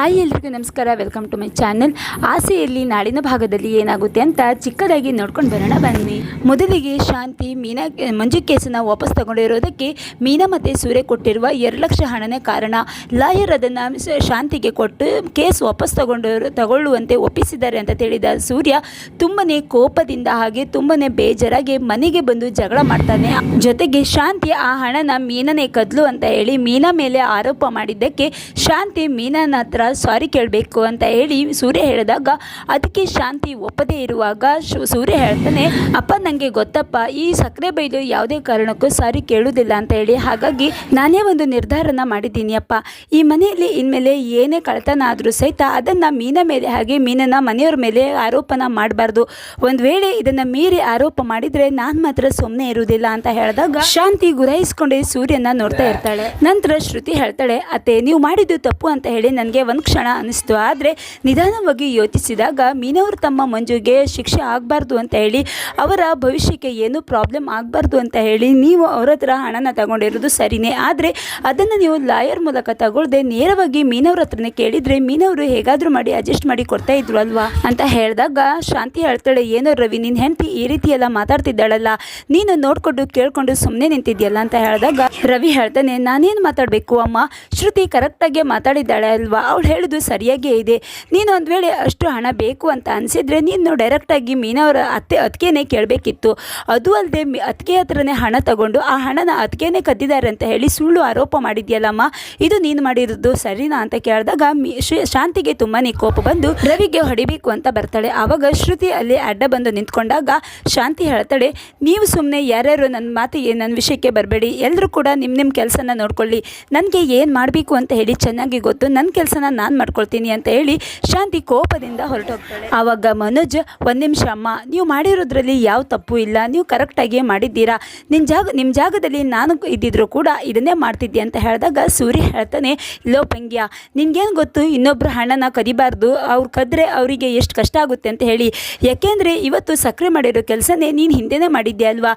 Hi ಎಲ್ರಿಗೂ ನಮಸ್ಕಾರ. Welcome to my channel ಆಸೆಯಲ್ಲಿ ನಾಡಿನ ಭಾಗದಲ್ಲಿ ಏನಾಗುತ್ತೆ ಅಂತ ಚಿಕ್ಕದಾಗಿ ನೋಡ್ಕೊಂಡು ಬರೋಣ, ಬನ್ನಿ. ಮೊದಲಿಗೆ ಶಾಂತಿ, ಮೀನಾ ಮಂಜು ಕೇಸನ್ನು ವಾಪಸ್ ತಗೊಂಡಿರೋದಕ್ಕೆ ಮೀನಾ ಮತ್ತು ಸೂರ್ಯ ಕೊಟ್ಟಿರುವ ಎರಡು ಲಕ್ಷ ಹಣನೇ ಕಾರಣ. ಲಾಯರ್ ಅದನ್ನು ಶಾಂತಿಗೆ ಕೊಟ್ಟು ಕೇಸ್ ವಾಪಸ್ ತಗೊಂಡು ತಗೊಳ್ಳುವಂತೆ ಒಪ್ಪಿಸಿದ್ದಾರೆ ಅಂತ ತಿಳಿದ ಸೂರ್ಯ ತುಂಬನೇ ಕೋಪದಿಂದ ಹಾಗೆ ತುಂಬನೇ ಬೇಜಾರಾಗಿ ಮನೆಗೆ ಬಂದು ಜಗಳ ಮಾಡ್ತಾನೆ. ಜೊತೆಗೆ ಶಾಂತಿ ಆ ಹಣನ ಮೀನನೇ ಕದ್ಲು ಅಂತ ಹೇಳಿ ಮೀನಾ ಮೇಲೆ ಆರೋಪ ಮಾಡಿದ್ದಕ್ಕೆ ಶಾಂತಿ ಮೀನನ ಹತ್ರ ಸಾರಿ ಕೇಳಬೇಕು ಅಂತ ಹೇಳಿ ಸೂರ್ಯ ಹೇಳಿದಾಗ ಅದಕ್ಕೆ ಶಾಂತಿ ಒಪ್ಪದೇ ಇರುವಾಗ? ಸೂರ್ಯ ಹೇಳ್ತಾನೆ ಅಪ್ಪ ನನಗೆ ಗೊತ್ತಪ್ಪ ಈ ಸಕ್ಕರೆ ಬೈಲು ಯಾವುದೇ ಕಾರಣಕ್ಕೂ ಸಾರಿ ಕೇಳುವುದಿಲ್ಲ ಅಂತ ಹೇಳಿ. ಹಾಗಾಗಿ ನಾನೇ ಒಂದು ನಿರ್ಧಾರನ ಮಾಡಿದ್ದೀನಿ ಅಪ್ಪ. ಈ ಮನೆಯಲ್ಲಿ ಇನ್ಮೇಲೆ ಏನೇ ಕಳ್ತನ ಆದರೂ ಸಹಿತ ಅದನ್ನು ಮೀನ ಮೇಲೆ ಹಾಗೆ ಮೀನನ್ನು ಮನೆಯವ್ರ ಮೇಲೆ ಆರೋಪನ ಮಾಡಬಾರ್ದು. ಒಂದು ವೇಳೆ ಇದನ್ನು ಮೀರಿ ಆರೋಪ ಮಾಡಿದರೆ ನಾನು ಮಾತ್ರ ಸುಮ್ಮನೆ ಇರುವುದಿಲ್ಲ ಅಂತ ಹೇಳಿದಾಗ ಶಾಂತಿ ಗುರಾಯಿಸ್ಕೊಂಡೇ ಸೂರ್ಯನ ನೋಡ್ತಾ ಇರ್ತಾಳೆ. ನಂತರ ಶ್ರುತಿ ಹೇಳ್ತಾಳೆ ಅತ್ತೆ ನೀವು ಮಾಡಿದ್ದು ತಪ್ಪು ಅಂತ ಹೇಳಿ ನನಗೆ ಒಂದು ಕ್ಷಣ ಅನ್ನಿಸ್ತು. ಆದರೆ ನಿಧಾನವಾಗಿ ಯೋಚಿಸಿದಾಗ ಮೀನವರು ತಮ್ಮ ಮಂಜುಗೆ ಶಿಕ್ಷೆ ಆಗಬಾರ್ದು ಅಂತ ಹೇಳಿ, ಅವರ ಭವಿಷ್ಯಕ್ಕೆ ಏನೂ ಪ್ರಾಬ್ಲಮ್ ಆಗಬಾರ್ದು ಅಂತ ಹೇಳಿ ನೀವು ಅವರ ಹತ್ರ ಹಣನ ತಗೊಂಡಿರೋದು ಸರಿನೇ. ಆದರೆ ಅದನ್ನು ನೀವು ಲಾಯರ್ ಮೂಲಕ ತಗೊಳ್ಳದೆ ನೇರವಾಗಿ ಮೀನವ್ರ ಹತ್ರನೇ ಕೇಳಿದರೆ ಮೀನವರು ಹೇಗಾದರೂ ಮಾಡಿ ಅಡ್ಜಸ್ಟ್ ಮಾಡಿ ಕೊಡ್ತಾ ಇದ್ರು ಅಲ್ವಾ? ಅಂತ ಹೇಳಿದಾಗ ಶಾಂತಿ ಹೇಳ್ತಾಳೆ, ಏನೋ ರವಿ ನಿನ್ನ ಹೆಂಡತಿ ಈ ರೀತಿ ಎಲ್ಲ ಮಾತಾಡ್ತಿದ್ದಾಳಲ್ಲ, ನೀನು ನೋಡಿಕೊಂಡು ಕೇಳಿಕೊಂಡು ಸುಮ್ಮನೆ ನಿಂತಿದ್ಯಲ್ಲ? ಅಂತ ಹೇಳಿದಾಗ ರವಿ ಹೇಳ್ತಾನೆ, ನಾನೇನು ಮಾತಾಡಬೇಕು ಅಮ್ಮ? ಶ್ರುತಿ ಕರೆಕ್ಟಾಗಿ ಮಾತಾಡಿದ್ದಾಳೆ ಅಲ್ವಾ? ಅವಳು ಹೇಳೋದು ಸರಿಯಾಗೇ ಇದೆ. ನೀನು ಒಂದು ವೇಳೆ ಅಷ್ಟು ಹಣ ಬೇಕು ಅಂತ ಅನಿಸಿದರೆ ನೀನು ಡೈರೆಕ್ಟಾಗಿ ಮೀನವರ ಅತ್ತೆ ಅತ್ತಿಗೆನೇ ಕೇಳಬೇಕಿತ್ತು. ಅದು ಅಲ್ಲದೆ ಅತ್ತಿಗೆ ಹತ್ರನೇ ಹಣ ತಗೊಂಡು ಆ ಹಣನ ಅತ್ತಿಗೆನೇ ಕದ್ದಿದ್ದಾರೆ ಅಂತ ಹೇಳಿ ಸುಳ್ಳು ಆರೋಪ ಮಾಡಿದ್ಯಲ್ಲಮ್ಮ? ಇದು ನೀನು ಮಾಡಿರೋದು ಸರಿನಾ ಅಂತ ಕೇಳಿದಾಗ ಮಿ- ಶಾಂತಿಗೆ ತುಂಬಾ ಕೋಪ ಬಂದು ರವಿಗೆ ಹೊಡಿಬೇಕು ಅಂತ ಬರ್ತಾಳೆ. ಆವಾಗ ಶ್ರುತಿ ಅಲ್ಲಿ ಅಡ್ಡ ಬಂದು ನಿಂತ್ಕೊಂಡಾಗ ಶಾಂತಿ ಹೇಳ್ತಾಳೆ, ನೀವು ಸುಮ್ಮನೆ ಯಾರ್ಯಾರು ನನ್ನ ಮಾತಿಗೆ ನನ್ನ ವಿಷಯಕ್ಕೆ ಬರಬೇಡಿ. ಎಲ್ಲರೂ ಕೂಡ ನಿಮ್ಮ ನಿಮ್ಮ ಕೆಲಸನ ನೋಡ್ಕೊಳ್ಳಿ. ನನಗೆ ಏನು ಮಾಡಬೇಕು ಅಂತ ಹೇಳಿ ಚೆನ್ನಾಗಿ ಗೊತ್ತು. ನನ್ನ ಕೆಲಸನ ನಾನು ಮಾಡ್ಕೊಳ್ತೀನಿ ಅಂತ ಹೇಳಿ ಶಾಂತಿ ಕೋಪದಿಂದ ಹೊರಟೋಗ್ತಾಳೆ. ಆವಾಗ ಮನೋಜ್, ಒಂದು ನಿಮಿಷ ಅಮ್ಮ, ನೀವು ಮಾಡಿರೋದ್ರಲ್ಲಿ ಯಾವ ತಪ್ಪು ಇಲ್ಲ, ನೀವು ಕರೆಕ್ಟಾಗಿ ಮಾಡಿದ್ದೀರಾ? ನಿಮ್ಮ ಜಾಗ ನಿಮ್ಮ ಜಾಗದಲ್ಲಿ ನಾನು ಇದ್ದಿದ್ರು ಕೂಡ ಇದನ್ನೇ ಮಾಡ್ತಿದ್ದೆ ಅಂತ ಹೇಳಿದಾಗ ಸೂರ್ಯ ಹೇಳ್ತಾನೆ ಇಲ್ಲೋ ಪಂಗ್ಯ, ನಿನಗೇನು ಗೊತ್ತು ಇನ್ನೊಬ್ಬರ ಹಣನ ಕದಿಬಾರ್ದು, ಅವ್ರು ಕದ್ರೆ ಅವರಿಗೆ ಎಷ್ಟು ಕಷ್ಟ ಆಗುತ್ತೆ ಅಂತ ಹೇಳಿ. ಯಾಕೆಂದರೆ ಇವತ್ತು ಸಕ್ಕರೆ ಮಾಡಿರೋ ಕೆಲಸನೇ ನೀನು ಹಿಂದೆನೇ ಮಾಡಿದ್ದೆ ಅಲ್ವಾ?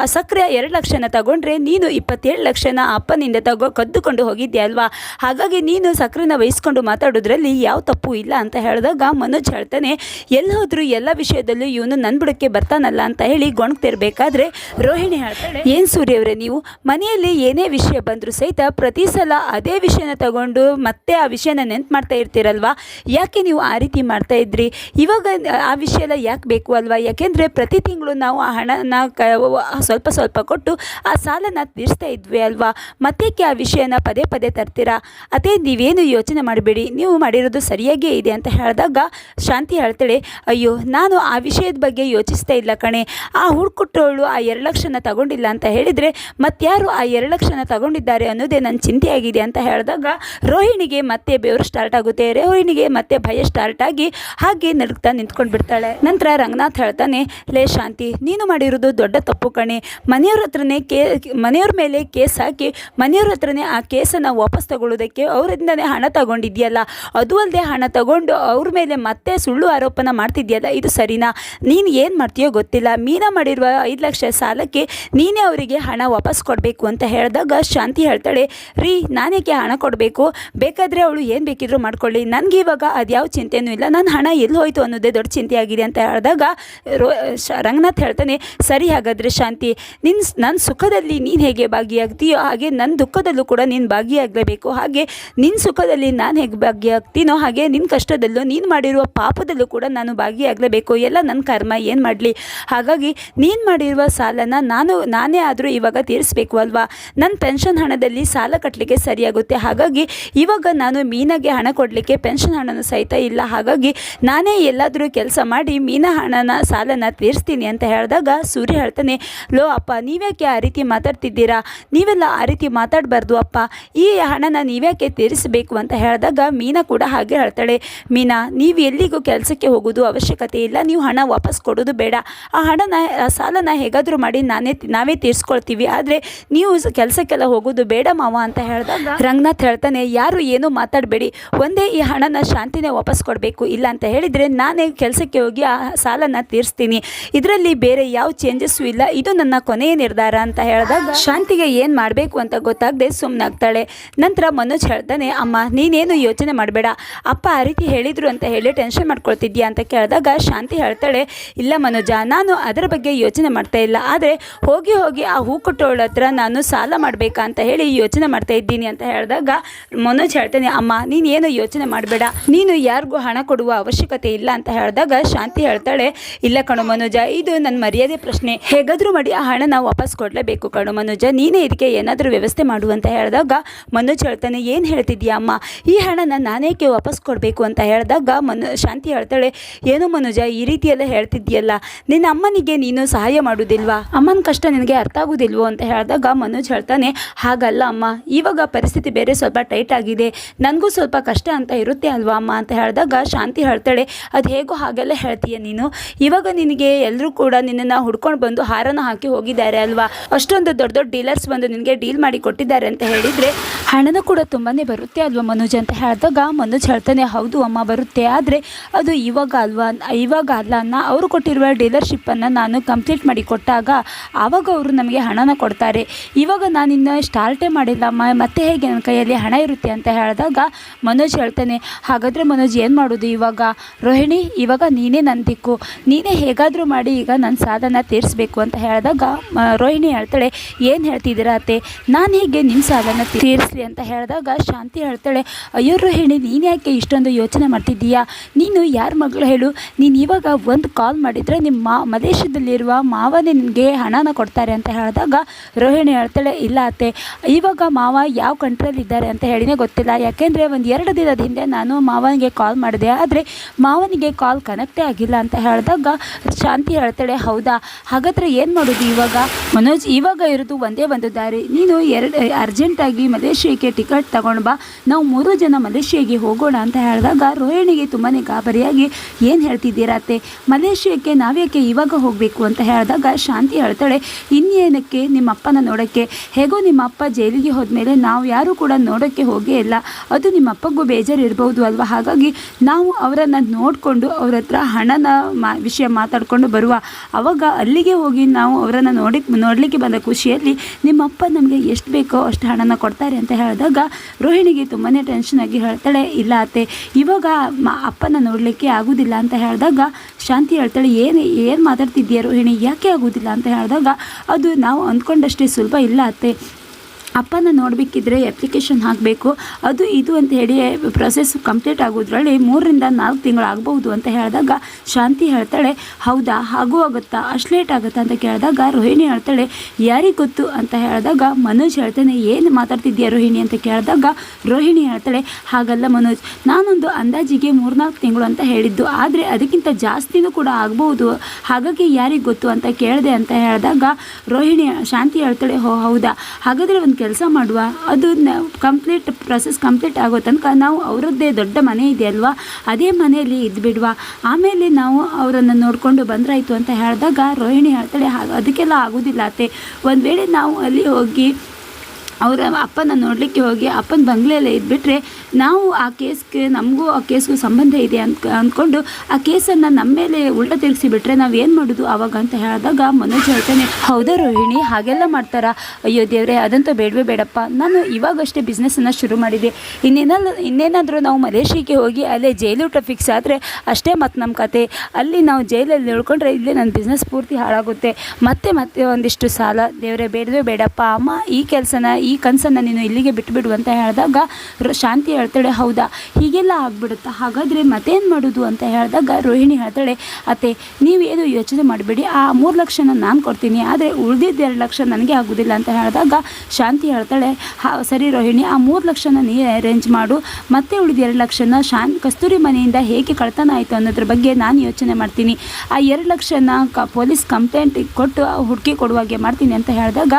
ಆ ಸಕ್ಕರೆ ಎರಡು ಲಕ್ಷನ ತಗೊಂಡ್ರೆ ನೀನು ಇಪ್ಪತ್ತೇಳು ಲಕ್ಷನ ಅಪ್ಪನಿಂದ ತಗೋ, ಕದ್ದುಕೊಂಡು ಹೋಗಿದ್ದೆ ಅಲ್ವಾ? ಹಾಗಾಗಿ ನೀನು ಸಕ್ಕರೆನ ವಹಿಸ್ಕೊಂಡು ಮಾತಾಡೋದ್ರಲ್ಲಿ ಯಾವ ತಪ್ಪು ಇಲ್ಲ ಅಂತ ಹೇಳಿದಾಗ ಮನೋಜ್ ಹೇಳ್ತಾನೆ, ಎಲ್ಲಿ ಹೋದ್ರು ಎಲ್ಲ ವಿಷಯದಲ್ಲೂ ಇವನು ನನ್ನ ಬುಡಕ್ಕೆ ಬರ್ತಾನಲ್ಲ ಅಂತ ಹೇಳಿ ಗೊಣಗ್ತಿರ್ಬೇಕಾದ್ರೆ ರೋಹಿಣಿ ಹೇಳ್ತಾಳೆ, ಏನು ಸೂರ್ಯವರೇ ನೀವು? ಮನೆಯಲ್ಲಿ ಏನೇ ವಿಷಯ ಬಂದರೂ ಸಹಿತ ಪ್ರತಿ ಸಲ ಅದೇ ವಿಷಯನ ತಗೊಂಡು ಮತ್ತೆ ಆ ವಿಷಯನ ನೆನ್ಪು ಮಾಡ್ತಾ ಇರ್ತೀರಲ್ವಾ? ಯಾಕೆ ನೀವು ಆ ರೀತಿ ಮಾಡ್ತಾ ಇದ್ರಿ? ಇವಾಗ ಆ ವಿಷಯ ಎಲ್ಲ ಯಾಕೆ ಬೇಕು ಅಲ್ವಾ? ಯಾಕೆಂದರೆ ಪ್ರತಿ ತಿಂಗಳು ನಾವು ಆ ಹಣನ ಕ, ಸ್ವಲ್ಪ ಸ್ವಲ್ಪ ಕೊಟ್ಟು ಆ ಸಾಲನ ತೀರಿಸ್ತಾ ಇದ್ವಿ ಅಲ್ವಾ? ಮತ್ತೆ ಆ ವಿಷಯನ ಪದೇ ಪದೇ ತರ್ತೀರಾ? ಅದೇ ನೀವೇನು ಯೋಚನೆ ಮಾಡಬೇಡಿ ನೀವು ಮಾಡಿರೋದು ಸರಿಯಾಗಿಯೇ ಇದೆ ಅಂತ ಹೇಳಿದಾಗ ಶಾಂತಿ ಹೇಳ್ತಾಳೆ, ಅಯ್ಯೋ, ನಾನು ಆ ವಿಷಯದ ಬಗ್ಗೆ ಯೋಚಿಸ್ತಾ ಇಲ್ಲ ಕಣೆ. ಆ ಹುಡ್ಕೊಟ್ಟವಳು ಆ ಎರಡು ಲಕ್ಷನ ತಗೊಂಡಿಲ್ಲ ಅಂತ ಹೇಳಿದರೆ ಮತ್ತಾರು ಆ ಎರಡು ಲಕ್ಷನ ತಗೊಂಡಿದ್ದಾರೆ ಅನ್ನೋದೇ ನನ್ನ ಚಿಂತೆಯಾಗಿದೆ ಅಂತ ಹೇಳಿದಾಗ ರೋಹಿಣಿಗೆ ಮತ್ತೆ ಬೆವರು ಸ್ಟಾರ್ಟ್ ಆಗುತ್ತೆ. ರೋಹಿಣಿಗೆ ಮತ್ತೆ ಭಯ ಸ್ಟಾರ್ಟ್ ಆಗಿ ಹಾಗೆ ನಡುಗ್ತಾ ನಿಂತ್ಕೊಂಡು ಬಿಡ್ತಾಳೆ ನಂತರ ರಂಗನಾಥ್ ಹೇಳ್ತಾನೆ, ಲೇ ಶಾಂತಿ, ನೀನು ಮಾಡಿರೋದು ದೊಡ್ಡ ತಪ್ಪು ಕಣೆ. ಮನೆಯವ್ರ ಹತ್ರನೇ ಕೇ, ಮನೆಯವ್ರ ಮೇಲೆ ಕೇಸ್ ಹಾಕಿ ಮನೆಯವ್ರ ಹತ್ರನೇ ಆ ಕೇಸನ್ನು ವಾಪಸ್ ತಗೊಳ್ಳೋದಕ್ಕೆ ಅವರಿಂದನೇ ಹಣ ತಗೊಂಡಿದ್ಯಲ್ಲ ಅದು ಅಲ್ಲದೆ ಹಣ ತಗೊಂಡು ಅವ್ರ ಮೇಲೆ ಮತ್ತೆ ಸುಳ್ಳು ಆರೋಪನ ಮಾಡ್ತಿದ್ಯಲ್ಲ? ಇದು ಸರಿನಾ? ನೀನು ಏನು ಮಾಡ್ತೀಯೋ ಗೊತ್ತಿಲ್ಲ. ಮೀನಾ ಮಾಡಿರುವ ಐದು ಲಕ್ಷ ಸಾಲಕ್ಕೆ ನೀನೇ ಅವರಿಗೆ ಹಣ ವಾಪಸ್ ಕೊಡಬೇಕು ಅಂತ ಹೇಳಿದಾಗ ಶಾಂತಿ ಹೇಳ್ತಾಳೆ, ರೀ ನಾನೇಕೆ ಹಣ ಕೊಡಬೇಕು? ಬೇಕಾದರೆ ಅವಳು ಏನು ಬೇಕಿದ್ರೂ ಮಾಡ್ಕೊಳ್ಳಿ. ನನಗೆ ಇವಾಗ ಅದ್ಯಾವ ಚಿಂತೆನೂ ಇಲ್ಲ. ನನ್ನ ಹಣ ಎಲ್ಲಿ ಹೋಯಿತು ಅನ್ನೋದೇ ದೊಡ್ಡ ಚಿಂತೆ ಆಗಿದೆ ಅಂತ ಹೇಳಿದಾಗ ರೋ ರಂಗನಾಥ್ ಹೇಳ್ತಾನೆ, ಸರಿ ಹಾಗಾದರೆ ಶಾಂತಿ ನಿನ್ನ ನನ್ನ ಸುಖದಲ್ಲಿ ನೀನು ಹೇಗೆ ಭಾಗಿಯಾಗ್ತೀಯೋ ಹಾಗೆ ನನ್ನ ದುಃಖದಲ್ಲೂ ಕೂಡ ನೀನು ಭಾಗಿಯಾಗಲೇಬೇಕು. ಹಾಗೆ ನಿನ್ನ ಸುಖದಲ್ಲಿ ನಾನು ಹೇಗೆ ಭಾಗಿಯಾಗ್ತೀನೋ ಹಾಗೆ ನಿನ್ನ ಕಷ್ಟದಲ್ಲೂ ನೀನು ಮಾಡಿರುವ ಪಾಪದಲ್ಲೂ ಕೂಡ ನಾನು ಭಾಗಿಯಾಗಲೇಬೇಕು. ಎಲ್ಲ ನನ್ನ ಕರ್ಮ, ಏನು ಮಾಡಲಿ? ಹಾಗಾಗಿ ನೀನು ಮಾಡಿರುವ ಸಾಲನ ನಾನು, ನಾನೇ ಆದರೂ ಇವಾಗ ತೀರಿಸಬೇಕು ಅಲ್ವಾ? ನನ್ನ ಪೆನ್ಷನ್ ಹಣದಲ್ಲಿ ಸಾಲ ಕಟ್ಟಲಿಕ್ಕೆ ಸರಿಯಾಗುತ್ತೆ. ಹಾಗಾಗಿ ಇವಾಗ ನಾನು ಮೀನಾಗೆ ಹಣ ಕೊಡಲಿಕ್ಕೆ ಪೆನ್ಷನ್ ಹಣನ ಸಹಿತ ಇಲ್ಲ. ಹಾಗಾಗಿ ನಾನೇ ಎಲ್ಲಾದರೂ ಕೆಲಸ ಮಾಡಿ ಮೀನಾ ಹಣನ, ಸಾಲನ ತೀರಿಸ್ತೀನಿ ಅಂತ ಹೇಳಿದಾಗ ಸೂರ್ಯ ಹೇಳ್ತಾನೆ, ಲೋ ಅಪ್ಪ, ನೀವ್ಯಾಕೆ ಆ ರೀತಿ ಮಾತಾಡ್ತಿದ್ದೀರಾ? ನೀವೆಲ್ಲ ಆ ರೀತಿ ಮಾತಾಡಬಾರ್ದು ಅಪ್ಪ. ಈ ಹಣನ ನೀವ್ಯಾಕೆ ತೀರಿಸಬೇಕು ಅಂತ ಹೇಳಿದಾಗ ಮೀನಾ ಕೂಡ ಹಾಗೆ ಹೇಳ್ತಾಳೆ ಮೀನಾ, ನೀವು ಎಲ್ಲಿಗೂ ಕೆಲಸಕ್ಕೆ ಹೋಗೋದು ಅವಶ್ಯಕತೆ ಇಲ್ಲ. ನೀವು ಹಣ ವಾಪಸ್ ಕೊಡೋದು ಬೇಡ. ಆ ಹಣನ ಸಾಲನ ಹೇಗಾದರೂ ಮಾಡಿ ನಾನೇ, ನಾವೇ ತೀರಿಸ್ಕೊಳ್ತೀವಿ. ಆದರೆ ನೀವು ಕೆಲಸಕ್ಕೆಲ್ಲ ಹೋಗೋದು ಬೇಡ ಮಾವ, ಅಂತ ಹೇಳಿದಾಗ ರಂಗನಾಥ್ ಹೇಳ್ತಾನೆ, ಯಾರು ಏನೂ ಮಾತಾಡಬೇಡಿ. ಒಂದೇ ಈ ಹಣನ ಶಾಂತಿನೇ ವಾಪಸ್ ಕೊಡಬೇಕು. ಇಲ್ಲ ಅಂತ ಹೇಳಿದರೆ ನಾನೇ ಕೆಲಸಕ್ಕೆ ಹೋಗಿ ಆ ಸಾಲನ ತೀರಿಸ್ತೀನಿ. ಇದರಲ್ಲಿ ಬೇರೆ ಯಾವ ಚೇಂಜಸ್ಸು ಇಲ್ಲ. ಇದು ನನ್ನ ಕೊನೆಯ ನಿರ್ಧಾರ, ಅಂತ ಹೇಳಿದಾಗ ಶಾಂತಿಗೆ ಏನು ಮಾಡಬೇಕು ಅಂತ ಗೊತ್ತಾಗದೆ ಸುಮ್ಮನಾಗ್ತಾಳೆ ನಂತರ ಮನೋಜ್ ಹೇಳ್ತಾನೆ, ಅಮ್ಮ, ನೀನೇನು ಯೋಚನೆ ಮಾಡಬೇಡ. ಅಪ್ಪ ಆ ರೀತಿ ಹೇಳಿದರು ಅಂತ ಹೇಳಿ ಟೆನ್ಷನ್ ಮಾಡ್ಕೊಳ್ತಿದ್ಯಾ ಅಂತ ಕೇಳಿದಾಗ ಶಾಂತಿ ಹೇಳ್ತಾಳೆ, ಇಲ್ಲ ಮನೋಜ, ನಾನು ಅದರ ಬಗ್ಗೆ ಯೋಚನೆ ಮಾಡ್ತಾ ಇಲ್ಲ. ಆದರೆ ಹೋಗಿ ಹೋಗಿ ಆ ಹೂ ಕೊಟ್ಟವಳ ಹತ್ರ ನಾನು ಸಾಲ ಮಾಡಬೇಕಾ ಅಂತ ಹೇಳಿ ಯೋಚನೆ ಮಾಡ್ತಾ ಇದ್ದೀನಿ ಅಂತ ಹೇಳಿದಾಗ ಮನೋಜ್ ಹೇಳ್ತಾನೆ, ಅಮ್ಮ, ನೀನು ಏನು ಯೋಚನೆ ಮಾಡಬೇಡ. ನೀನು ಯಾರಿಗೂ ಹಣ ಕೊಡುವ ಅವಶ್ಯಕತೆ ಇಲ್ಲ ಅಂತ ಹೇಳಿದಾಗ ಶಾಂತಿ ಹೇಳ್ತಾಳೆ, ಇಲ್ಲ ಕಣು ಮನೋಜ, ಇದು ನನ್ನ ಮರ್ಯಾದೆ ಪ್ರಶ್ನೆ. ಹೇಗಾದರೂ ಮಾಡಿ ಆ ಹಣ ನಾವು ವಾಪಸ್ ಕೊಡಲೇಬೇಕು ಕಣು ಮನೋಜ. ನೀನೇ ಇದಕ್ಕೆ ಏನಾದರೂ ವ್ಯವಸ್ಥೆ ಮಾಡು ಅಂತ ಹೇಳಿದಾಗ ಮನೋಜ್ ಹೇಳ್ತಾನೆ, ಏನು ಹೇಳ್ತಿದ್ಯಾ ಅಮ್ಮ? ಈ ಹಣನ ನಾನೇಕೆ ವಾಪಸ್ ಕೊಡಬೇಕು ಅಂತ ಹೇಳಿದಾಗ ಮನು, ಶಾಂತಿ ಹೇಳ್ತಾಳೆ, ಏನು ಮನುಜ, ಈ ರೀತಿಯೆಲ್ಲ ಹೇಳ್ತಿದ್ಯಲ್ಲ ನಿನ್ನ ಅಮ್ಮನಿಗೆ ನೀನು ಸಹಾಯ ಮಾಡೋದಿಲ್ವಾ? ಅಮ್ಮನ ಕಷ್ಟ ನಿನಗೆ ಅರ್ಥ ಆಗೋದಿಲ್ವೋ? ಅಂತ ಹೇಳಿದಾಗ ಮನೋಜ್ ಹೇಳ್ತಾನೆ, ಹಾಗಲ್ಲ ಅಮ್ಮ, ಇವಾಗ ಪರಿಸ್ಥಿತಿ ಬೇರೆ ಸ್ವಲ್ಪ ಟೈಟ್ ಆಗಿದೆ, ನನಗೂ ಸ್ವಲ್ಪ ಕಷ್ಟ ಅಂತ ಇರುತ್ತೆ ಅಲ್ವಾ ಅಮ್ಮ? ಅಂತ ಹೇಳಿದಾಗ ಶಾಂತಿ ಹೇಳ್ತಾಳೆ, ಅದು ಹೇಗೋ ಹಾಗೆಲ್ಲ ಹೇಳ್ತೀಯ ನೀನು, ಇವಾಗ ನಿನಗೆ ಎಲ್ಲರೂ ಕೂಡ ನಿನ್ನನ್ನು ಹುಡ್ಕೊಂಡು ಬಂದು ಹಾರನ ಹಾಕಿ ಹೋಗಿದ್ದಾರೆ ಅಲ್ವಾ? ಅಷ್ಟೊಂದು ದೊಡ್ಡ ದೊಡ್ಡ ಡೀಲರ್ಸ್ ಬಂದು ನಿನಗೆ ಡೀಲ್ ಮಾಡಿ ಕೊಟ್ಟಿದ್ದಾರೆ ಅಂತ ಹೇಳಿದರೆ ಹಣನೂ ಕೂಡ ತುಂಬಾ ಬರುತ್ತೆ ಅಲ್ವಾ ಮನೋಜ್ ಅಂತ ಹೇಳಿದಾಗ. ಮನೋಜ್ ಹೇಳ್ತಾನೆ, ಹೌದು ಅಮ್ಮ, ಬರುತ್ತೆ. ಆದರೆ ಅದು ಇವಾಗ ಅಲ್ವಾ? ಇವಾಗ ಅಲ್ಲ ಅನ್ನ. ಅವರು ಕೊಟ್ಟಿರುವ ಡೀಲರ್ಶಿಪ್ಪನ್ನು ನಾನು ಕಂಪ್ಲೀಟ್ ಮಾಡಿ ಕೊಟ್ಟಾಗ ಆವಾಗ ಅವರು ನಮಗೆ ಹಣನ ಕೊಡ್ತಾರೆ. ಇವಾಗ ನಾನಿನ್ನು ಸ್ಟಾರ್ಟೇ ಮಾಡಿಲ್ಲ ಅಮ್ಮ. ಮತ್ತೆ ಹೇಗೆ ನನ್ನ ಕೈಯಲ್ಲಿ ಹಣ ಇರುತ್ತೆ ಅಂತ ಹೇಳಿದಾಗ ಮನೋಜ್ ಹೇಳ್ತಾನೆ, ಹಾಗಾದರೆ ಮನೋಜ್ ಏನು ಮಾಡೋದು ಇವಾಗ? ರೋಹಿಣಿ, ಇವಾಗ ನೀನೇ ನನ್ನ ದಿಕ್ಕು. ನೀನೇ ಹೇಗಾದರೂ ಮಾಡಿ ಈಗ ನನ್ನ ಸಾಲನ ತೀರಿಸ್ಬೇಕು ಅಂತ ಹೇಳಿದಾಗ ರೋಹಿಣಿ ಹೇಳ್ತಾಳೆ, ಏನು ಹೇಳ್ತಿದ್ದೀರಾ ಅತ್ತೆ? ನಾನು ಹೇಗೆ ನಿಮ್ಮ ಸಾಲನ ತೀರಿಸ್ಲಿ ಅಂತ ಹೇಳಿದಾಗ ಶಾಂತಿ ಹೇಳ್ತಾಳೆ, ಅಯ್ಯೋ ರೋಹಿಣಿ, ನೀನು ಯಾಕೆ ಇಷ್ಟೊಂದು ಯೋಚನೆ ಮಾಡ್ತಿದ್ದೀಯಾ? ನೀನು ಯಾರ ಮಗಳು ಹೇಳು? ನೀನು ಇವಾಗ ಒಂದು ಕಾಲ್ ಮಾಡಿದರೆ ನಿಮ್ಮ ಮದೇಶದಲ್ಲಿರುವ ಮಾವನೇ ನಿನಗೆ ಹಣನ ಕೊಡ್ತಾರೆ ಅಂತ ಹೇಳಿದಾಗ ರೋಹಿಣಿ ಹೇಳ್ತಾಳೆ, ಇಲ್ಲ ಅತ್ತೆ, ಇವಾಗ ಮಾವ ಯಾವ ಕಂಟ್ರಿಯಲ್ಲಿದ್ದಾರೆ ಅಂತ ಹೇಳಿನೇ ಗೊತ್ತಿಲ್ಲ. ಯಾಕೆಂದರೆ ಒಂದು ಎರಡು ದಿನದ ಹಿಂದೆ ನಾನು ಮಾವನಿಗೆ ಕಾಲ್ ಮಾಡಿದೆ. ಆದರೆ ಮಾವನಿಗೆ ಕಾಲ್ ಕನೆಕ್ಟೇ ಆಗಿಲ್ಲ ಅಂತ ಹೇಳಿದಾಗ ಶಾಂತಿ ಹೇಳ್ತಾಳೆ, ಹೌದಾ? ಹಾಗಾದರೆ ಏನು ಮಾಡೋದು ಇವಾಗ? ಮನೋಜ್, ಇವಾಗ ಇರೋದು ಒಂದೇ ಒಂದು ದಾರಿ. ನೀನು ಎರಡು ಅರ್ಜೆಂಟಾಗಿ ಮಲೇಷ್ಯಾಕ್ಕೆ ಟಿಕೆಟ್ ತಗೊಂಡು ಬಾ. ನಾವು ಮೂರು ಜನ ಮಲೇಷ್ಯಾಗೆ ಹೋಗೋಣ ಅಂತ ಹೇಳಿದಾಗ ರೋಹಿಣಿಗೆ ತುಂಬಾ ಗಾಬರಿಯಾಗಿ, ಏನು ಹೇಳ್ತಿದ್ದೀರಾ ಅತ್ತೆ? ಮಲೇಷ್ಯಾಕ್ಕೆ ನಾವ್ಯಾಕೆ ಇವಾಗ ಹೋಗಬೇಕು? ಅಂತ ಹೇಳಿದಾಗ ಶಾಂತಿ ಹೇಳ್ತಾಳೆ, ಇನ್ನೇನಕ್ಕೆ ನಿಮ್ಮ ಅಪ್ಪನ ನೋಡೋಕ್ಕೆ? ಹೇಗೋ ನಿಮ್ಮ ಅಪ್ಪ ಜೈಲಿಗೆ ಹೋದ್ಮೇಲೆ ನಾವು ಯಾರೂ ಕೂಡ ನೋಡೋಕ್ಕೆ ಹೋಗೇ ಇಲ್ಲ. ಅದು ನಿಮ್ಮ ಅಪ್ಪಗೂ ಬೇಜಾರು ಇರ್ಬೋದು ಅಲ್ವಾ? ಹಾಗಾಗಿ ನಾವು ಅವರನ್ನು ನೋಡಿಕೊಂಡು ಅವ್ರ ಹತ್ರ ಹಣನ ಮಾ, ವಿಷಯ ಮಾತಾಡಿಕೊಂಡು ಬರುವ. ಅವಾಗ ಅಲ್ಲಿಗೆ ಹೋಗಿ ನಾವು ಅವರನ್ನು ನೋಡಿ, ನೋಡಲಿಕ್ಕೆ ಬಂದ ಖುಷಿಯಲ್ಲಿ ನಿಮ್ಮ ಅಪ್ಪ ನಮಗೆ ಎಷ್ಟು ಬೇಕೋ ಅಷ್ಟು ಹಣನ ಕೊಡ್ತಾರೆ ಅಂತ ಹೇಳಿದಾಗ ರೋಹಿಣಿಗೆ ತುಂಬಾ ಟೆನ್ಷನ್ ಆಗಿ ಹೇಳ್ತಾಳೆ, ಇಲ್ಲ ಅತ್ತೆ, ಇವಾಗ ಅಪ್ಪನ ನೋಡಲಿಕ್ಕೆ ಆಗೋದಿಲ್ಲ ಅಂತ ಹೇಳಿದಾಗ, ಶಾಂತಿ ಹೇಳ್ತಾಳೆ, ಏನು ಏನು ಮಾತಾಡ್ತಿದ್ದೀಯ ರೋಹಿಣಿ, ಯಾಕೆ ಆಗೋದಿಲ್ಲ ಅಂತ ಹೇಳಿದಾಗ, ಅದು ನಾವು ಅಂದ್ಕೊಂಡಷ್ಟೇ ಸುಲಭ ಇಲ್ಲ ಅತ್ತೆ. ಅಪ್ಪನ ನೋಡಬೇಕಿದ್ರೆ ಅಪ್ಲಿಕೇಶನ್ ಹಾಕಬೇಕು. ಅದು ಇದು ಅಂತ ಹೇಳಿ ಪ್ರೊಸೆಸ್ ಕಂಪ್ಲೀಟ್ ಆಗೋದ್ರಲ್ಲಿ ಮೂರರಿಂದ ನಾಲ್ಕು ತಿಂಗಳು ಆಗ್ಬೋದು ಅಂತ ಹೇಳಿದಾಗ ಶಾಂತಿ ಹೇಳ್ತಾಳೆ, ಹೌದಾ, ಹಾಗೂ ಆಗುತ್ತಾ? ಅಷ್ಟು ಲೇಟ್ ಆಗುತ್ತಾ? ಅಂತ ಕೇಳಿದಾಗ ರೋಹಿಣಿ ಹೇಳ್ತಾಳೆ, ಯಾರಿಗೆ ಗೊತ್ತು? ಅಂತ ಹೇಳಿದಾಗ ಮನೋಜ್ ಹೇಳ್ತಾನೆ, ಏನು ಮಾತಾಡ್ತಿದ್ಯಾ ರೋಹಿಣಿ? ಅಂತ ಕೇಳಿದಾಗ ರೋಹಿಣಿ ಹೇಳ್ತಾಳೆ, ಹಾಗಲ್ಲ ಮನೋಜ್, ನಾನೊಂದು ಅಂದಾಜಿಗೆ ಮೂರ್ನಾಲ್ಕು ತಿಂಗಳು ಅಂತ ಹೇಳಿದ್ದು, ಆದರೆ ಅದಕ್ಕಿಂತ ಜಾಸ್ತಿನೂ ಕೂಡ ಆಗ್ಬೋದು ಹಾಗಾಗಿ ಯಾರಿಗೆ ಗೊತ್ತು? ಅಂತ ಕೇಳಿದೆ ಅಂತ ಹೇಳಿದಾಗ ರೋಹಿಣಿ ಶಾಂತಿ ಹೇಳ್ತಾಳೆ, ಹೋ, ಹೌದಾ? ಹಾಗಾದರೆ ಒಂದು ಕೆಲಸ ಮಾಡುವ, ಅದು ಕಂಪ್ಲೀಟ್ ಪ್ರೊಸೆಸ್ ಕಂಪ್ಲೀಟ್ ಆಗೋ ತನಕ ನಾವು ಅವರದ್ದೇ ದೊಡ್ಡ ಮನೆ ಇದೆ ಅಲ್ವಾ? ಅದೇ ಮನೆಯಲ್ಲಿ ಇದ್ಬಿಡುವ. ಆಮೇಲೆ ನಾವು ಅವರನ್ನು ನೋಡಿಕೊಂಡು ಬಂದ್ರಾಯ್ತು ಅಂತ ಹೇಳಿದಾಗ ರೋಹಿಣಿ ಹೇಳ್ತಾಳೆ ಅದಕ್ಕೆಲ್ಲ ಆಗೋದಿಲ್ಲ ಅತ್ತೆ. ಒಂದು ವೇಳೆ ನಾವು ಅಲ್ಲಿ ಹೋಗಿ ಅವರ ಅಪ್ಪನ ನೋಡಲಿಕ್ಕೆ ಹೋಗಿ ಅಪ್ಪನ ಬಂಗ್ಲೆಯಲ್ಲೇ ಇದ್ಬಿಟ್ರೆ ನಾವು ಆ ಕೇಸ್ಗೆ, ನಮಗೂ ಆ ಕೇಸ್ಗೂ ಸಂಬಂಧ ಇದೆ ಅಂತ ಅಂದ್ಕೊಂಡು ಆ ಕೇಸನ್ನು ನಮ್ಮ ಮೇಲೆ ಉಲ್ಟ ತಿರುಗಿಸಿ ಬಿಟ್ಟರೆ ನಾವು ಏನು ಮಾಡೋದು ಆವಾಗ ಅಂತ ಹೇಳಿದಾಗ ಮನೋಜ್ ಹೇಳ್ತಾನೆ, ಹೌದಾ ರೋಹಿಣಿ? ಹಾಗೆಲ್ಲ ಮಾಡ್ತಾರಾ? ಅಯ್ಯೋ ದೇವರೇ, ಅದಂತೂ ಬೇಡವೇ ಬೇಡಪ್ಪ. ನಾನು ಇವಾಗಷ್ಟೇ ಬಿಸ್ನೆಸ್ಸನ್ನು ಶುರು ಮಾಡಿದೆ. ಇನ್ನೇನಲ್ಲ ಇನ್ನೇನಾದರೂ ನಾವು ಮಲೇಷಿಯಾಗೆ ಹೋಗಿ ಅಲ್ಲೇ ಜೈಲು ಫಿಕ್ಸ್ ಆದರೆ ಅಷ್ಟೇ ಮತ್ತು ನಮ್ಮ ಕತೆ. ಅಲ್ಲಿ ನಾವು ಜೈಲಲ್ಲಿ ಉಳ್ಕೊಂಡ್ರೆ ಇಲ್ಲೇ ನನ್ನ ಬಿಸ್ನೆಸ್ ಪೂರ್ತಿ ಹಾಳಾಗುತ್ತೆ. ಮತ್ತೆ ಮತ್ತೆ ಒಂದಿಷ್ಟು ಸಾಲ. ದೇವರೇ, ಬೇಡವೇ ಬೇಡಪ್ಪ. ಅಮ್ಮ ಈ ಕೆಲಸನ, ಈ ಕನಸನ್ನು ನೀನು ಇಲ್ಲಿಗೆ ಬಿಟ್ಟುಬಿಡು ಅಂತ ಹೇಳಿದಾಗ ಶಾಂತಿ ಹೇಳ್ತಾಳೆ, ಹೌದಾ? ಹೀಗೆಲ್ಲ ಆಗ್ಬಿಡುತ್ತಾ? ಹಾಗಾದರೆ ಮತ್ತೇನು ಮಾಡೋದು? ಅಂತ ಹೇಳಿದಾಗ ರೋಹಿಣಿ ಹೇಳ್ತಾಳೆ, ಅತ್ತೆ ಏನು ಯೋಚನೆ ಮಾಡಬೇಡಿ. ಆ ಮೂರು ಲಕ್ಷನ ನಾನು ಕೊಡ್ತೀನಿ. ಆದರೆ ಉಳಿದಿದ್ದ ಎರಡು ಲಕ್ಷ ನನಗೆ ಆಗೋದಿಲ್ಲ ಅಂತ ಹೇಳಿದಾಗ ಶಾಂತಿ ಹೇಳ್ತಾಳೆ, ಹಾ, ಸರಿ ರೋಹಿಣಿ, ಆ ಮೂರು ಲಕ್ಷನ ನೀ ಅರೇಂಜ್ ಮಾಡು. ಮತ್ತೆ ಉಳಿದ ಎರಡು ಲಕ್ಷನ ಶಾನ್ ಕಸ್ತೂರಿ ಮನೆಯಿಂದ ಹೇಗೆ ಕಳ್ತನ ಆಯಿತು ಅನ್ನೋದ್ರ ಬಗ್ಗೆ ನಾನು ಯೋಚನೆ ಮಾಡ್ತೀನಿ. ಆ ಎರಡು ಲಕ್ಷನ ಕ ಪೊಲೀಸ್ ಕಂಪ್ಲೇಂಟ್ ಕೊಟ್ಟು ಹುಡುಕಿ ಕೊಡುವಾಗೆ ಮಾಡ್ತೀನಿ ಅಂತ ಹೇಳಿದಾಗ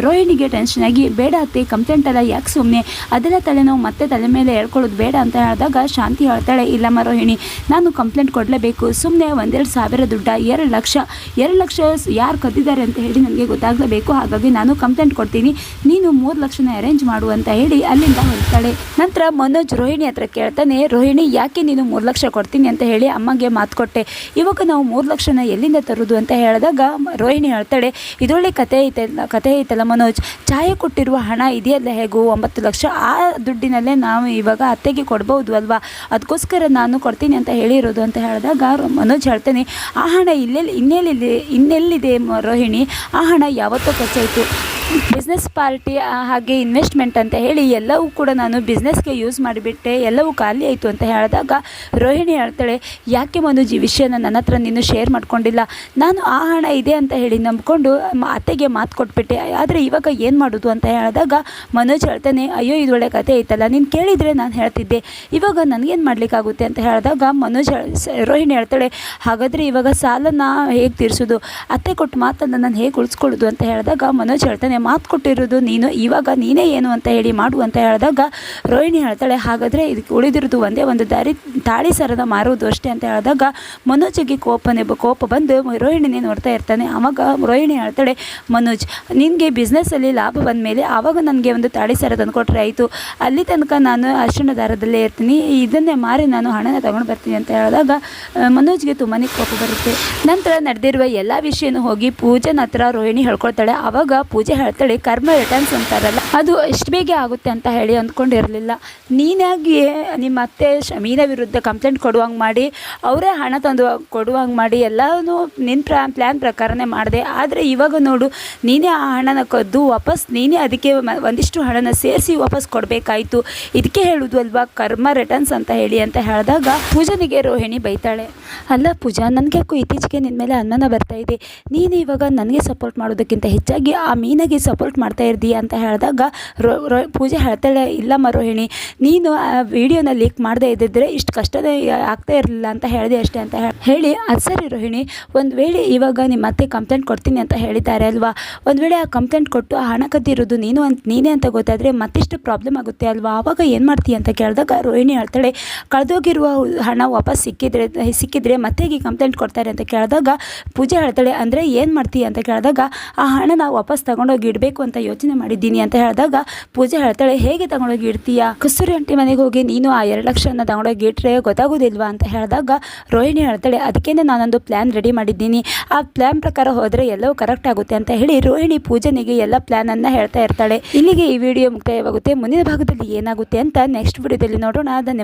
ರೋಹಿಣಿಗೆ ಟೆನ್ಷನ್ ಆಗಿ ಬೇಡ ಅತ್ತೆ ಕಂಪ್ಲೇಂಟ್ ಅಲ್ಲ ಯಾಕೆ ಸುಮ್ಮನೆ ಅದೆಲ್ಲ ತಲೆನೋವು ಮತ್ತೆ ತಲೆ ಮೇಲೆ ಹೇಳ್ಕೊಳ್ಳೋದು ಬೇಡ ಅಂತ ಹೇಳಿದಾಗ ಶಾಂತಿ ಹೇಳ್ತಾಳೆ, ಇಲ್ಲ ಮರೋಹಿಣಿ, ನಾನು ಕಂಪ್ಲೇಂಟ್ ಕೊಡಲೇಬೇಕು. ಸುಮ್ಮನೆ ಒಂದೆರಡು ಸಾವಿರ ದುಡ್ಡ, ಎರಡು ಲಕ್ಷ ಎರಡು ಲಕ್ಷ ಯಾರು ಕದ್ದಿದ್ದಾರೆ ಅಂತ ಹೇಳಿ ನನಗೆ ಗೊತ್ತಾಗಲೇಬೇಕು. ಹಾಗಾಗಿ ನಾನು ಕಂಪ್ಲೇಂಟ್ ಕೊಡ್ತೀನಿ. ನೀನು ಮೂರು ಲಕ್ಷನ ಅರೇಂಜ್ ಮಾಡು ಅಂತ ಹೇಳಿ ಅಲ್ಲಿಂದ ಹೇಳ್ತಾಳೆ ನಂತರ ಮನೋಜ್ ರೋಹಿಣಿ ಹತ್ರ ಕೇಳ್ತಾನೆ, ರೋಹಿಣಿ, ಯಾಕೆ ನೀನು ಮೂರು ಲಕ್ಷ ಕೊಡ್ತೀನಿ ಅಂತ ಹೇಳಿ ಅಮ್ಮಗೆ ಮಾತು ಕೊಟ್ಟೆ. ಇವಾಗ ನಾವು ಮೂರು ಲಕ್ಷನ ಎಲ್ಲಿಂದ ತರೋದು? ಅಂತ ಹೇಳಿದಾಗ ರೋಹಿಣಿ ಹೇಳ್ತಾಳೆ ಇದೊಳ್ಳೆ ಕತೆ ಐತೆ ಕತೆ ಐತಲ್ಲ ಮನೋಜ್? ಛಾಯೆ ಕೊಟ್ಟಿರುವ ಹಣ ಇದೆಯಲ್ಲ ಹೇಗೂ ಒಂಬತ್ತು ಲಕ್ಷ ಆ ದುಡ್ಡಿನಲ್ಲೇ ನಾವು ಇವಾಗ ಅತ್ತೆಗೆ ಕೊಡ್ಬೋದು ಅಲ್ವಾ? ಅದಕ್ಕೋಸ್ಕರ ನಾನು ಕೊಡ್ತೀನಿ ಅಂತ ಹೇಳಿರೋದು ಅಂತ ಹೇಳಿದಾಗ ಮನೋಜ್ ಹೇಳ್ತೇನೆ, ಆ ಹಣ ಇಲ್ಲೆಲ್ಲಿ ಇನ್ನೆಲ್ಲಿದೆ ಇನ್ನೆಲ್ಲಿದೆ ರೋಹಿಣಿ? ಆ ಹಣ ಯಾವತ್ತೋ ಖರ್ಚಾಯಿತು. ಬಿಸ್ನೆಸ್ ಪಾರ್ಟಿ ಹಾಗೆ ಇನ್ವೆಸ್ಟ್ಮೆಂಟ್ ಅಂತ ಹೇಳಿ ಎಲ್ಲವೂ ಕೂಡ ನಾನು ಬಿಸ್ನೆಸ್ಗೆ ಯೂಸ್ ಮಾಡಿಬಿಟ್ಟೆ, ಎಲ್ಲವೂ ಖಾಲಿ ಆಯಿತು ಅಂತ ಹೇಳಿದಾಗ ರೋಹಿಣಿ ಹೇಳ್ತಾಳೆ, ಯಾಕೆ ಮನೋಜಿ ವಿಷಯನ ನನ್ನ ಹತ್ರ ನೀನು ಶೇರ್ ಮಾಡ್ಕೊಂಡಿಲ್ಲ? ನಾನು ಆ ಹಣ ಇದೆ ಅಂತ ಹೇಳಿ ನಂಬ್ಕೊಂಡು ಅತ್ತೆಗೆ ಮಾತು ಕೊಟ್ಬಿಟ್ಟೆ. ಆದರೆ ಇವಾಗ ಏನು ಮಾಡೋದು ಅಂತ ಹೇಳಿದಾಗ ಮನೋಜ್ ಹೇಳ್ತಾನೆ, ಅಯ್ಯೋ, ಇದು ಒಳ್ಳೆ ಕತೆ ಐತಲ್ಲ, ನೀನು ಕೇಳಿದರೆ ನಾನು ಹೇಳ್ತಿದ್ದೆ. ಇವಾಗ ನನಗೇನು ಮಾಡಲಿಕ್ಕಾಗುತ್ತೆ? ಅಂತ ಹೇಳಿದಾಗ ಮನೋಜ್ ರೋಹಿಣಿ ಹೇಳ್ತಾಳೆ, ಹಾಗಾದರೆ ಇವಾಗ ಸಾಲನ ಹೇಗೆ ತೀರಿಸೋದು? ಅತ್ತೆ ಕೊಟ್ಟು ಮಾತನ್ನು ನಾನು ಹೇಗೆ ಉಳಿಸ್ಕೊಳ್ಳೋದು? ಅಂತ ಹೇಳಿದಾಗ ಮನೋಜ್ ಹೇಳ್ತಾನೆ ಮಾತು ಕೊಟ್ಟಿರೋದು, ನೀನು ಇವಾಗ ನೀನೇ ಏನು ಅಂತ ಹೇಳಿ ಮಾಡು ಅಂತ ಹೇಳಿದಾಗ ರೋಹಿಣಿ ಹೇಳ್ತಾಳೆ, ಹಾಗಾದರೆ ಇದಕ್ಕೆ ಉಳಿದಿರೋದು ಒಂದೇ ಒಂದು ದಾರಿ, ತಾಳಿ ಸರದ ಮಾರುವುದು ಅಷ್ಟೇ ಅಂತ ಹೇಳಿದಾಗ ಮನೋಜಿಗೆ ಕೋಪನೆ ಕೋಪ ಬಂದು ರೋಹಿಣಿನೇ ನೋಡ್ತಾ ಇರ್ತಾನೆ. ಆವಾಗ ರೋಹಿಣಿ ಹೇಳ್ತಾಳೆ, ಮನೋಜ್, ನಿನಗೆ ಬಿಸ್ನೆಸ್ಸಲ್ಲಿ ಲಾಭ ಬಂದ ಮೇಲೆ ಆವಾಗ ನನಗೆ ಒಂದು ತಾಳಿ ಸರ ತಂದು ಕೊಟ್ಟರೆ ಆಯಿತು. ಅಲ್ಲಿ ತನಕ ನಾನು ಅರ್ಶಿಣ ದಾರದಲ್ಲೇ ಇರ್ತೀನಿ. ಇದನ್ನೇ ಮಾರಿ ನಾನು ಹಣನ ತಗೊಂಡು ಬರ್ತೀನಿ ಅಂತ ಹೇಳಿದಾಗ ಮನೋಜ್ಗೆ ತುಂಬಾ ಕೋಪ ಬರುತ್ತೆ. ನಂತರ ನಡೆದಿರುವ ಎಲ್ಲ ವಿಷಯನೂ ಹೋಗಿ ಪೂಜೆನ ಹತ್ರ ರೋಹಿಣಿ ಹೇಳ್ಕೊಳ್ತಾಳೆ. ಆವಾಗ ಪೂಜೆ ಹೇಳ್ತಾಳೆ ಕರ್ಮ ರಿಟರ್ನ್ಸ್ ಅಂತಾರಲ್ಲ, ಅದು ಎಷ್ಟು ಬೇಗ ಆಗುತ್ತೆ ಅಂತ ಹೇಳಿ ಅಂದ್ಕೊಂಡಿರಲಿಲ್ಲ. ನೀನಾಗಿ ನಿಮ್ಮ ಅತ್ತೆ ಶಮೀನ ವಿರುದ್ಧ ಕಂಪ್ಲೇಂಟ್ ಕೊಡುವಂಗೆ ಮಾಡಿ, ಅವರೇ ಹಣ ತಂದು ಕೊಡುವಂಗೆ ಮಾಡಿ, ಎಲ್ಲನೂ ನಿನ್ನ ಪ್ರಾ ಪ್ಲ್ಯಾನ್ ಪ್ರಕಾರನೇ ಮಾಡಿದೆ. ಆದರೆ ಇವಾಗ ನೋಡು, ನೀನೇ ಆ ಹಣನ ಕದ್ದು ವಾಪಸ್, ನೀನೇ ಅದಕ್ಕೆ ಒಂದಿಷ್ಟು ಹಣನ ಸೇರಿಸಿ ವಾಪಸ್ ಕೊಡಬೇಕಾಯಿತು. ಇದಕ್ಕೆ ಹೇಳೋದು ಅಲ್ವಾ ಕರ್ಮ ರಿಟರ್ನ್ಸ್ ಅಂತ ಹೇಳಿ ಅಂತ ಹೇಳಿದಾಗ ಪೂಜನಿಗೆ ರೋಹಿಣಿ ಬೈತಾಳೆ, ಅಲ್ಲ ಪೂಜಾ ನನಗೆ ಇತ್ತೀಚೆಗೆ ನಿನ್ನ ಮೇಲೆ ಅನ್ನನ ಬರ್ತಾ ಇದೆ. ನೀನು ಇವಾಗ ನನಗೆ ಸಪೋರ್ಟ್ ಮಾಡೋದಕ್ಕಿಂತ ಹೆಚ್ಚಾಗಿ ಆ ಮೀನಿಗೆ ಸಪೋರ್ಟ್ ಮಾಡ್ತಾ ಇರ್ದಿ ಅಂತ ಹೇಳಿದಾಗ, ರೋ ರೋ, ಪೂಜೆ ಹೇಳ್ತಾಳೆ, ಇಲ್ಲ ಮರೋಹಿಣಿ, ನೀನು ಆ ವಿಡಿಯೋನ ಲೀಕ್ ಮಾಡದೇ ಇದ್ದಿದ್ರೆ ಇಷ್ಟು ಕಷ್ಟನೇ ಆಗ್ತಾ ಇರಲಿಲ್ಲ ಅಂತ ಹೇಳಿದೆ ಅಷ್ಟೇ ಅಂತ ಹೇಳಿ ಅದು ಸರಿ ರೋಹಿಣಿ, ಒಂದು ವೇಳೆ ಇವಾಗ ನಿಮ್ಮ ಮತ್ತೆ ಕಂಪ್ಲೇಂಟ್ ಕೊಡ್ತೀನಿ ಅಂತ ಹೇಳಿದ್ದಾರೆ ಅಲ್ವಾ? ಒಂದು ವೇಳೆ ಆ ಕಂಪ್ಲೇಂಟ್ ಕೊಟ್ಟು ಆ ಹಣ ಕದ್ದಿರೋದು ನೀನು ಅಂತ, ನೀನೇ ಅಂತ ಗೊತ್ತಾದರೆ ಮತ್ತಿಷ್ಟು ಪ್ರಾಬ್ಲಮ್ ಆಗುತ್ತೆ ಅಲ್ವಾ? ಆವಾಗ ಏನು ಮಾಡ್ತೀಯ ಅಂತ ಕೇಳಿದಾಗ ರೋಹಿಣಿ ಹೇಳ್ತಾಳೆ, ಕಳೆದೋಗಿರುವ ಹಣ ವಾಪಸ್ ಸಿಕ್ಕಿದ್ರೆ ಸಿಕ್ಕಿದ್ರೆ ಮತ್ತೆ ಹೀಗೆ ಕಂಪ್ಲೇಂಟ್ ಕೊಡ್ತಾರೆ ಅಂತ ಕೇಳಿದಾಗ ಪೂಜೆ ಹೇಳ್ತಾಳೆ, ಅಂದರೆ ಏನು ಮಾಡ್ತೀಯ ಅಂತ ಕೇಳಿದಾಗ, ಆ ಹಣ ನಾವು ವಾಪಸ್ ತಗೊಂಡೋಗಿ ಇಡಬೇಕು ಅಂತ ಯೋಚನೆ ಮಾಡಿದ್ದೀನಿ ಅಂತ ಹೇಳಿದಾಗ, ಪೂಜೆ ಹೇಳ್ತಾಳೆ, ಹೇಗೆ ತಗೊಂಡೋಗಿ ಇಡ್ತೀಯಾ ಕಸ್ತೂರಿ ಅಂಟಿ ಮನೆಗೆ ಹೋಗಿ ನೀನು ಆ ಎರಡು ಲಕ್ಷನ ತಗೊಂಡೋಗಿ ಇಟ್ಟರೆ ಗೊತ್ತಾಗೋದಿಲ್ವಾ? ಅಂತ ಹೇಳಿದಾಗ, ರೋಹಿಣಿ ಹೇಳ್ತಾಳೆ ಅದಕ್ಕೇ ನಾನೊಂದು ಪ್ಲ್ಯಾನ್ ರೆಡಿ ಮಾಡಿದ್ದೀನಿ. ಆ ಪ್ಲ್ಯಾನ್ ಪ್ರಕಾರ ಹೋದರೆ ಎಲ್ಲವೂ ಕರೆಕ್ಟ್ ಆಗುತ್ತೆ ಅಂತ ಹೇಳಿ ರೋಹಿಣಿ ಪೂಜನಿಗೆ ಎಲ್ಲ ಪ್ಲ್ಯಾನನ್ನು ಹೇಳ್ತಾ ಇರ್ತಾಳೆ. ಇಲ್ಲಿಗೆ ಈ ವಿಡಿಯೋ ಮುಕ್ತಾಯವಾಗುತ್ತೆ. ಮುಂದಿನ ಭಾಗದಲ್ಲಿ ಏನಾಗುತ್ತೆ ಅಂತ ನೆಕ್ಸ್ಟ್ ವಿಡಿಯೋದಲ್ಲಿ ನೋಡೋಣ. ಧನ್ಯವಾದ.